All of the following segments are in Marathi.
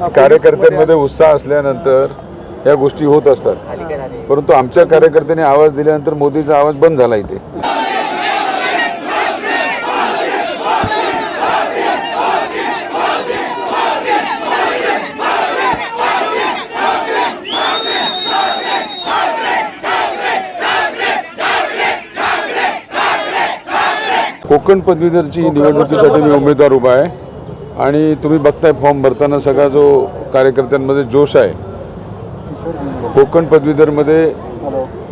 कार्यकर्त्यांमध्ये उत्साह असल्यानंतर या गोष्टी होत असतात. परंतु आमच्या कार्यकर्त्यांनी आवाज दिल्यानंतर मोदीचा आवाज बंद झाला इथे. कोकण पदवीधरची निवडणुकीसाठी मी उमेदवार उभा आहे. आणि तुम्ही बघताय फॉर्म भरताना सगळा जो कार्यकर्त्यांमध्ये जोश आहे. कोकण पदवीधरमध्ये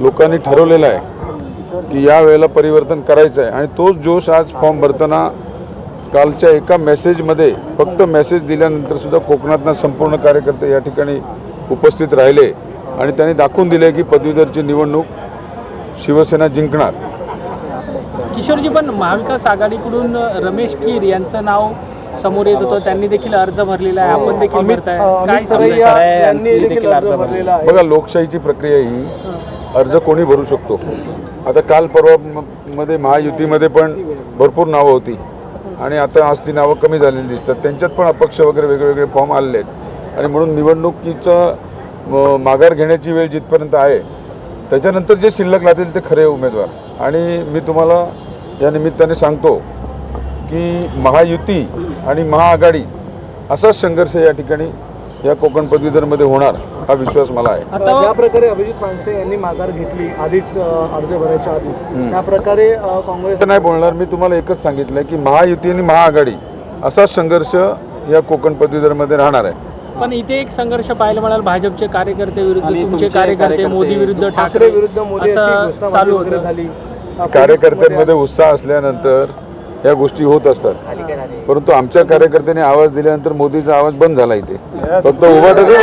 लोकांनी ठरवलेला आहे की या वेळेला परिवर्तन करायचं आहे आणि तोच जोश आज फॉर्म भरताना कालच्या एका मेसेजमध्ये फक्त मेसेज दिल्यानंतर सुद्धा कोकणातनं संपूर्ण कार्यकर्ते या ठिकाणी उपस्थित राहिले. आणि त्यांनी दाखवून दिले की पदवीधरची निवडणूक शिवसेना जिंकणार. किशोरजी पण महाविकास आघाडीकडून रमेश कीर यांचं नाव समोर येत होतं त्यांनी देखील अर्ज भरलेला आहे. आपण देखील भरताय. काय सरैया समजतं? यांनी देखील अर्ज भरलेला आहे. बघा लोकशाहीची प्रक्रिया ही. अर्ज कोणी भरू शकतो? आता काल परवा म- मध्ये महायुतीमध्ये पण भरपूर नावं होती. आणि आता आज ती नावं कमी झालेली दिसतात. त्यांच्यात पण अपक्ष वगैरे वेगवेगळे फॉर्म आलेले आहेत. आणि म्हणून निवडणुकीचं म- माघार घेण्याची वेळ जिथपर्यंत आहे त्याच्यानंतर जे शिल्लक राहतील ते खरे उमेदवार. आणि मी तुम्हाला या निमित्ताने सांगतो की महायुती आणि महाआघाडी असाच संघर्ष या ठिकाणी या कोकण पदवीधरमध्ये होणार हा विश्वास मला आहे. आता ज्या प्रकारे अभिजित मानसे यांनी माघार घेतली आधीच अर्ज भरायच्या आधी त्या प्रकारे काँग्रेस नाही बोलणार मी तुम्हाला एकच सांगितलं की महायुती आणि महाआघाडी असाच संघर्ष या कोकण पदवीधरमध्ये राहणार आहे. पण इथे एक संघर्ष पाहायला मिळाल भाजपचे कार्यकर्ते विरुद्ध तुमचे कार्यकर्ते मोदी विरुद्ध ठाकरे विरुद्ध मोदी चालू झाली. कार्यकर्त्यांमध्ये उत्साह असल्यानंतर या गोष्टी होत असतात. परंतु आमच्या कार्यकर्त्यांनी आवाज दिल्यानंतर मोदीचा आवाज बंद झाला इथे. फक्त उभा आवाज.